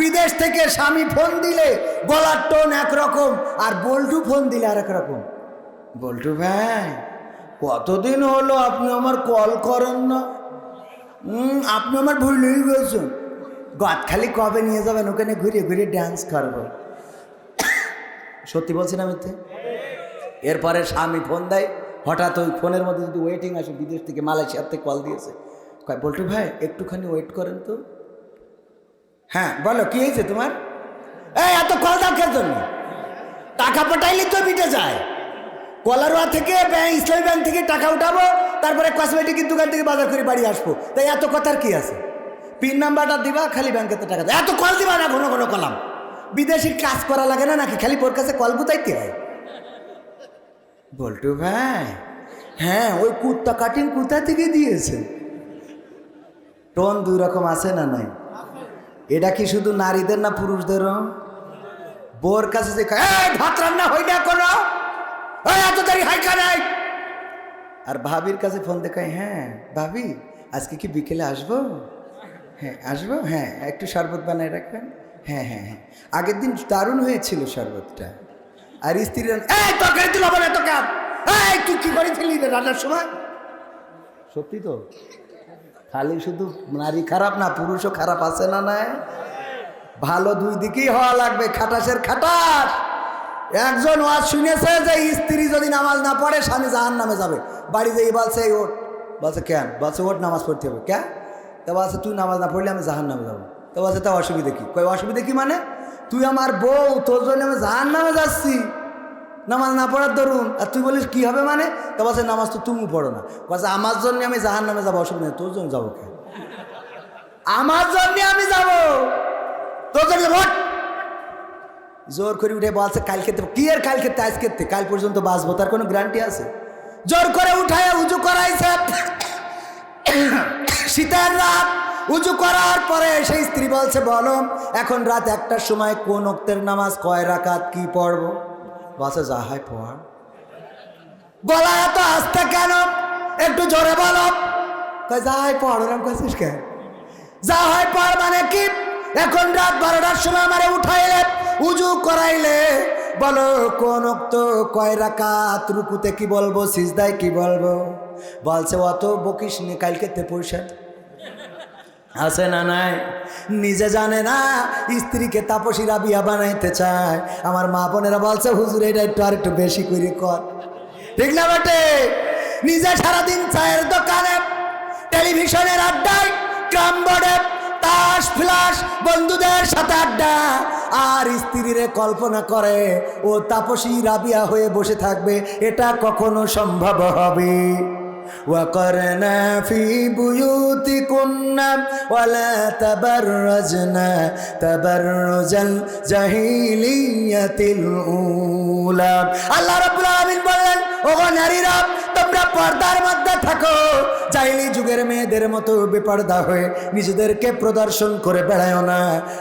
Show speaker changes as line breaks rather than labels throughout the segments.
বিদেশ থেকে স্বামী ফোন দিলে গলার টোন একরকম আর বল্টু ফোন দিলে আর রকম। বল্টু ভাই, কতদিন হলো আপনি আমার কল করেন না? আপনি আমার ভুলেই গেছেন। গদখালি কবে নিয়ে যাবেন? ওখানে ঘুরে ঘুরে ড্যান্স করব। সত্যি বলছি না মিথ্যে? এরপরে স্বামী ফোন দেয়, হঠাৎ ওই ফোনের মধ্যে যদি ওয়েটিং আসে, বিদেশ থেকে মালয়েশিয়ার থেকে কল দিয়েছে। বল্টু ভাই, একটুখানি ওয়েট করেন তো। হ্যাঁ বলো, কি হয়েছে তোমার? এই, এত কল দাও জন্য? টাকা পাঠাইলে তো মিটে যায়। কলারোয়া থেকে ইসলামী ব্যাংক থেকে টাকা উঠাবো, তারপরে কসমেটিকের দোকান থেকে বাজার করে বাড়ি আসব। তাই এত কথার কি আছে? পিন নাম্বারটা দিবা, খালি ব্যাংকেতে টাকা দেয় এত কল দিবা না, ঘন ঘন কলাম। বিদেশি কাজ করা লাগে না নাকি? খালি ওর কাছে কল বুতাইতে হয়। বল্টু ভাই হ্যাঁ ওই কুত্তা কাটিং কোথা থেকে দিয়েছে টোন দুই রকম আছে না নাই? এটা কি শুধু নারীদের না পুরুষদেরও? বোর কাছে যে ভাত রান্না হই না এই, এত দেরি আর ভাবির কাছে ফোন দেখায় হ্যাঁ ভাবি আজকে কি বিকেলে আসব? হ্যাঁ আসব হ্যাঁ একটু শরবত বানায় রাখবেন? হ্যাঁ হ্যাঁ হ্যাঁ আগের দিন দারুণ হয়েছিল শরবতটা। আর স্ত্রীর তরকারি তুই লবণ এত তুই কি করে ফেলি রান্নার সময়? সত্যি তো? খালি শুধু নারী খারাপ না, পুরুষও খারাপ আছে না নাই? ভালো দুই দিকেই হওয়া লাগবে, খাটাসের খাটাস। একজন ওয়াজ শুনেছে যে স্ত্রী যদি নামাজ না পড়ে, স্বামী জাহান নামে যাবে। বাড়ি যেয়ে বলছে ওঠ। বলছে, কেন? বলছে, ওঠ, নামাজ পড়তে হবে। কেন তা বলছে, তুই নামাজ না পড়লে আমি জাহান নামে যাব। তো বলছে, তা অসুবিধা কি? কই অসুবিধা কি মানে? তুই আমার বউ, তোর জন্য আমি জাহান নামে যাচ্ছি। নামাজ না পড়ার ধরুন আর তুই বলিস, কি হবে মানে? তো বলছে, নামাজ তো তুমি পড়ো না। বলছে, আমার জন্য আমি জাহান নামে যাব, অসুবিধা নেই। তোর জন্য যাব কেন আমার জন্য আমি যাব। তোর জন্য ভোট? জোর করে উঠে বলছে, কালকে তো- কি আর কালকে তে? আজকে তে? কাল পর্যন্ত বাঁচবো, তার কোনো গ্যারান্টি আছে? জোর করে উঠায় উজু করাইছে। শীতের রাত, উজু করার পরে সেই স্ত্রী বলছে, বলো, এখন রাত একটার সময় কোন অক্তের নামাজ কয় রাকাত কি পড়ব? বলছে যা হয় পড় গলা এত আসতে কেন? একটু জোরে বলো। তাই যা হয় পড় ওরম করছিস কেন যা হয় পর মানে কি? এখন রাত বারোটার সময় আমারে উঠাইলে, উজু করাইলে, বলো, কোন অক্ত কয় রাকাত রুকুতে কি বলব, সিজদায় কি বলব? বলছে, অত বকিস নি কালকে তে পয়সা আছে না নাই? নিজে জানে না, স্ত্রীকে তাপসীরা বিয়া বানাইতে চায়। আমার মা বোনেরা বলছে, হুজুর, এটা একটু আর একটু বেশি করে কর। ঠিক না বেটে? নিজে সারাদিন চায়ের দোকানে, টেলিভিশনের আড্ডায়, ক্রাম বোর্ডে, তাস, ফ্লাস, বন্ধুদের সাথে আড্ডা। আর স্ত্রীরে কল্পনা করে, ও তাপসী রাবিয়া হয়ে বসে থাকবে, এটা কখনো সম্ভব হবে। وقرنا في بيوتكن ولا تبرجن تبرج الجاهلية الأولى আল্লাহ রাব্বুল আলামিন বললেন ওগো নারীরা তোমরা পর্দার মধ্যে থাকো জাইলি যুগের মেয়েদের মতো বেপর্দা হয়ে নিজেদেরকে প্রদর্শন করে বেড়ায় না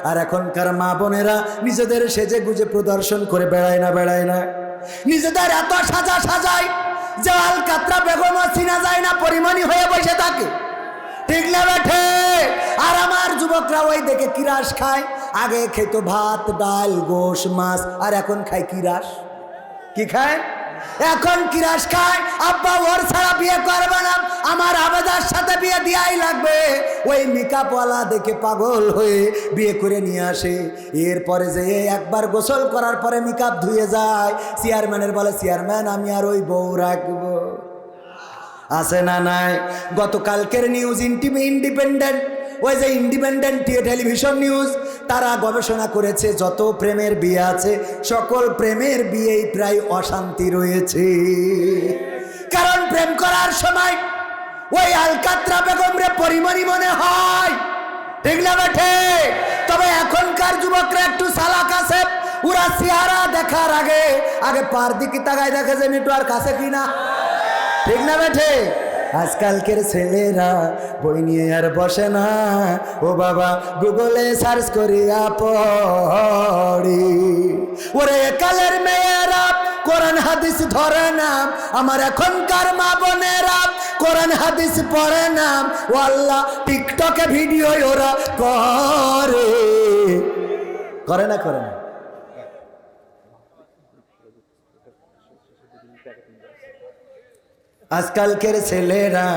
আর এখনকার মা বোনেরা নিজেদের সেজে গুজে প্রদর্শন করে বেড়ায় না বেড়ায় না নিজেদের এত সাজা সাজায় আল কাতরা বেগম চিনা যায় না, পরিমাণী হয়ে বসে থাকে। ঠিক না বেঠে? আর আমার যুবকরা ওই দেখে কিরাস খায়। আগে খেত ভাত, ডাল, গোশ, মাছ, আর এখন খায় কিরাস। কি খায়? এখন কিরাস খায়? আব্বা ওর ছাড়া বিয়ে করবে না। আমার আবেদার সাথে বিয়ে দিয়াই লাগবে। ওই মেকআপওয়ালা দেখে পাগল হয়ে বিয়ে করে নিয়ে আসে। এরপরে যে একবার গোসল করার পরে মেকআপ ধুয়ে যায়। চেয়ারম্যানের বলে, চেয়ারম্যান, আমি আর ওই বউ রাখব। আছে না নাই? গতকালকের নিউজ ইন্ডিপেন্ডেন্ট। ওই যে ইন্ডিপেন্ডেন্ট টেলিভিশন নিউজ তারা গবেষণা করেছে, যত প্রেমের বিয়ে আছে, সকল প্রেমের বিয়েই প্রায় অশান্তি রয়েছে। কারণ প্রেম করার সময় ওই আলকাত্রা বেগমরে পরিমণি মনে হয়। ঠিক বেঠে? তবে এখনকার যুবকরা একটু সালাক আছে, ওরা চেহারা দেখার আগে আগে পার দিকে তাকায় দেখে যে নেটওয়ার্ক আছে কিনা। ঠিক না বেঠে? আজকালকের ছেলেরা বই নিয়ে আর বসে না। ও বাবা, গুগলে সার্চ করিয়া পড়ি। ওরে কালের মেয়েরা, কোরআন হাদিস ধরে না। আমার এখনকার মা বোনেরা, কোরআন হাদিস পড়ে না। ও আল্লাহ, টিকটকে ভিডিও ওরা করে। করে না করে না। আজকালকের ছেলেরা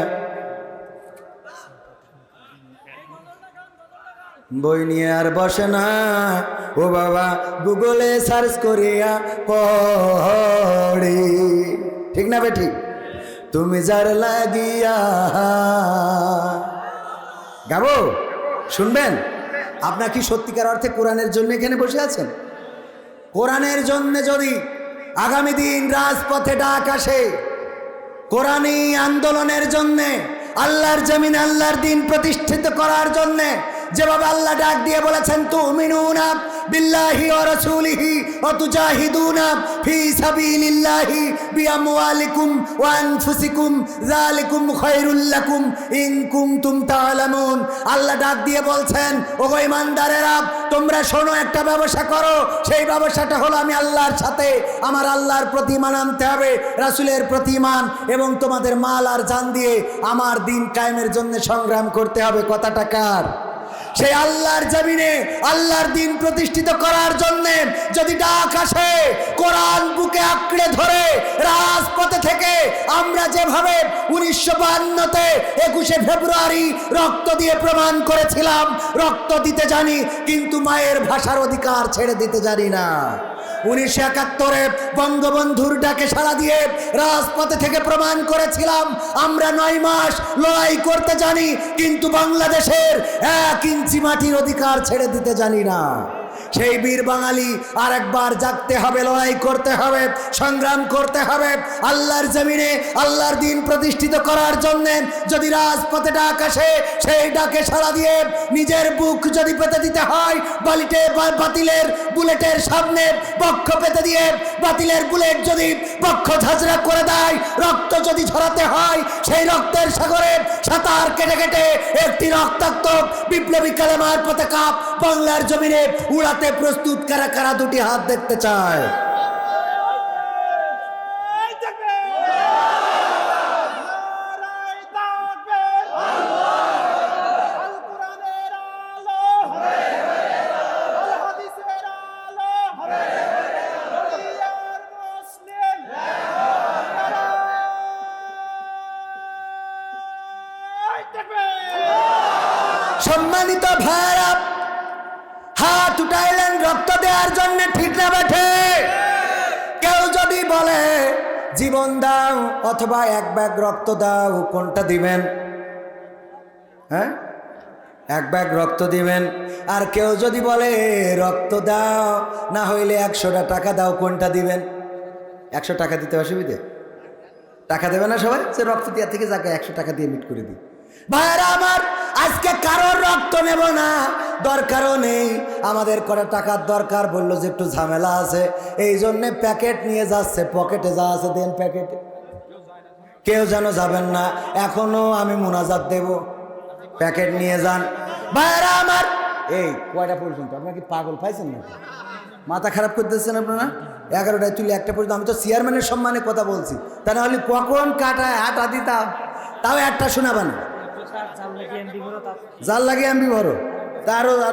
বই নিয়ে আর বসে না। ও বাবা, গুগলে সার্চ করিয়া পড়ি। ঠিক না বেটি? তুমি যার লাগিয়া গাবো? শুনবেন? আপনার কি সত্যিকার অর্থে কোরআনের জন্য এখানে বসে আছেন? কোরআনের জন্য যদি আগামী দিন রাজপথে ডাক আসে কোরআনী আন্দোলনের জন্যে আল্লাহর জমিন আল্লাহর দিন প্রতিষ্ঠিত করার জন্যে যেভাবে আল্লাহ ডাক দিয়ে বলেছেন, তুমিনুনা বিল্লাহি ওয়া রাসূলিহি ওয়া তুজাহিদুনা ফি সাবিলিল্লাহি বিআমওয়ালিকুম ওয়া আনফুসিকুম, যালিকুম খায়রুল লাকুম ইন কুনতুম আল্লাহ ডাক দিয়ে বলছেন, ওগো ইমানদারেরা তোমরা শোনো, একটা ব্যবসা করো। সেই ব্যবসাটা হলো আমি আল্লাহর সাথে, আমার আল্লাহর প্রতিমান আনতে হবে, রাসুলের প্রতিমান এবং তোমাদের মাল আর জান দিয়ে আমার দিন কায়েমের জন্য সংগ্রাম করতে হবে। কথাটা কার? সেই আল্লাহর জমিনে আল্লাহর দিন প্রতিষ্ঠিত করার জন্যে যদি ডাক আসে, কোরআন বুকে আঁকড়ে ধরে রাজপথে থেকে আমরা যেভাবে উনিশশো বান্নতে একুশে ফেব্রুয়ারি রক্ত দিয়ে প্রমাণ করেছিলাম, রক্ত দিতে জানি, কিন্তু মায়ের ভাষার অধিকার ছেড়ে দিতে জানি না। উনিশশো একাত্তরে বঙ্গবন্ধুর ডাকে সাড়া দিয়ে রাজপথে থেকে প্রমাণ করেছিলাম, আমরা নয় মাস লড়াই করতে জানি, কিন্তু বাংলাদেশের এক ইঞ্চি মাটির অধিকার ছেড়ে দিতে জানি না। সেই বীর বাঙালি আর একবার জাগতে হবে, লড়াই করতে হবে, সংগ্রাম করতে হবে, আল্লাহর জমিনে, আল্লাহর দিন প্রতিষ্ঠিত করার জন্য যদি রাজপথে ডাক আসে, সেই ডাকে সাড়া দিয়ে নিজের বুক যদি পেতে দিতে হয়, বালিটে বাতিলের বুলেটের সামনে পক্ষ পেতে দিয়ে, বাতিলের বুলেট যদি পক্ষ ঝাঁঝরা করে দেয়, রক্ত যদি ঝরাতে হয়, সেই রক্তের সাগরে সাঁতার কেটে কেটে একটি রক্তাক্ত বিপ্লবী কালেমার পতাকা বাংলার জমিনে উড়াতে প্রস্তুত কারা কারা দুটি হাত দেখতে চায়? সম্মানিত থাকবে হাত রক্ত দেওয়ার জন্য ঠিক না বেঠে। কেউ যদি বলে, জীবন দাও, অথবা এক ব্যাগ রক্ত দাও, কোনটা দিবেন? হ্যাঁ? এক ব্যাগ রক্ত দিবেন। আর কেউ যদি বলে, রক্ত দাও, না হইলে একশোটা টাকা দাও, কোনটা দিবেন? একশো টাকা দিতে অসুবিধে? টাকা দেবে না সবাই? সে রক্ত দেওয়ার থেকে যাকে একশো টাকা দিয়ে মিট করে দিই। ভাইরা আমার, আজকে কারোর রক্ত নেব না। দরকারও নেই। আমাদের কটা টাকার দরকার বলল যে একটু ঝামেলা আছে। এই জন্যে প্যাকেট নিয়ে যাচ্ছে। পকেটে যা আছে দেন প্যাকেটে। কেউ যেন যাবেন না। এখনও আমি মোনাজাত দেব। প্যাকেট নিয়ে যান। ভাইরা আমার এই কয়টা পর্যন্ত? আপনার কি পাগল পাইছেন নাকি? মাথা খারাপ করতেছেন আপনারা? এগারোটায় তুলে একটা পর্যন্ত। আমি তো চেয়ারম্যানের সম্মানে কথা বলছি। তা নাহলে কখন কাটায় হাঁটা দিতাম? তাও একটা শোনাবেন জাল লাগে এমবি বড় তারও